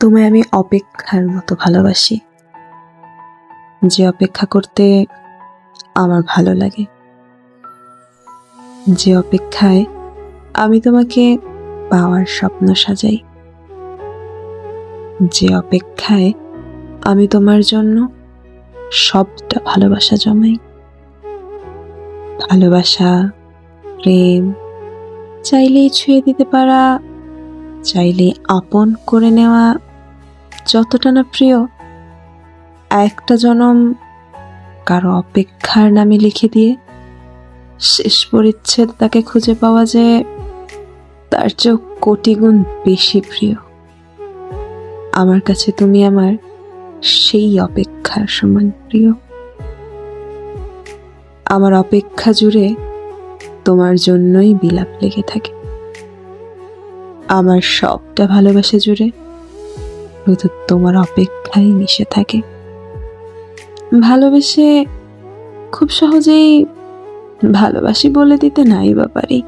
তোমায় আমি অপেক্ষার মতো ভালোবাসি। যে অপেক্ষা করতে আমার ভালো লাগে। যে অপেক্ষায় আমি তোমাকে পাওয়ার স্বপ্ন সাজাই। যে অপেক্ষায় আমি তোমার জন্য সবটা ভালোবাসা জমাই। ভালোবাসা, প্রেম, চাইলেই ছুঁয়ে দিতে পারা চাইলে আপন করে নেওয়া যতটা না প্রিয়, একটা জনম কারও অপেক্ষার নামে লিখে দিয়ে শেষ পরিচ্ছেদ তাকে খুঁজে পাওয়া যে তার চেয়েও কোটি গুণ বেশি প্রিয়। আমার কাছে তুমি আমার সেই অপেক্ষার সমান প্রিয়। আমার অপেক্ষা জুড়ে তোমার জন্যই বিলাপ লেগে থাকে। আমার সবটা ভালোবাসা জুড়ে শুধু তোমার অপেক্ষাই মিশে থাকে। ভালোবেসে খুব সহজেই ভালোবাসি বলে দিতে নাই বা পারি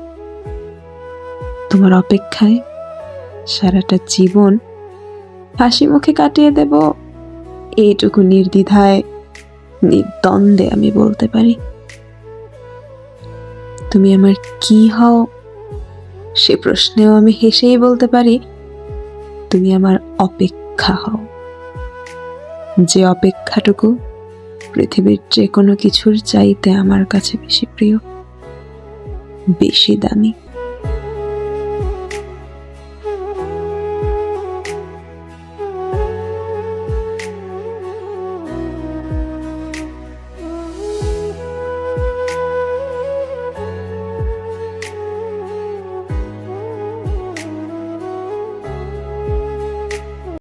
তোমার অপেক্ষায় সারাটা জীবন হাসি মুখে কাটিয়ে দেব, এইটুকু নির্দ্বিধায়, নির্দ্বন্দ্বে আমি বলতে পারি। তুমি আমার কি হও, সে প্রশ্নেও আমি হেসেই বলতে পারি, তুমি আমার অপেক্ষা হও যে অপেক্ষাটুকু পৃথিবীর যে কোনো কিছুর চাইতে আমার কাছে বেশি প্রিয়, বেশি দামি।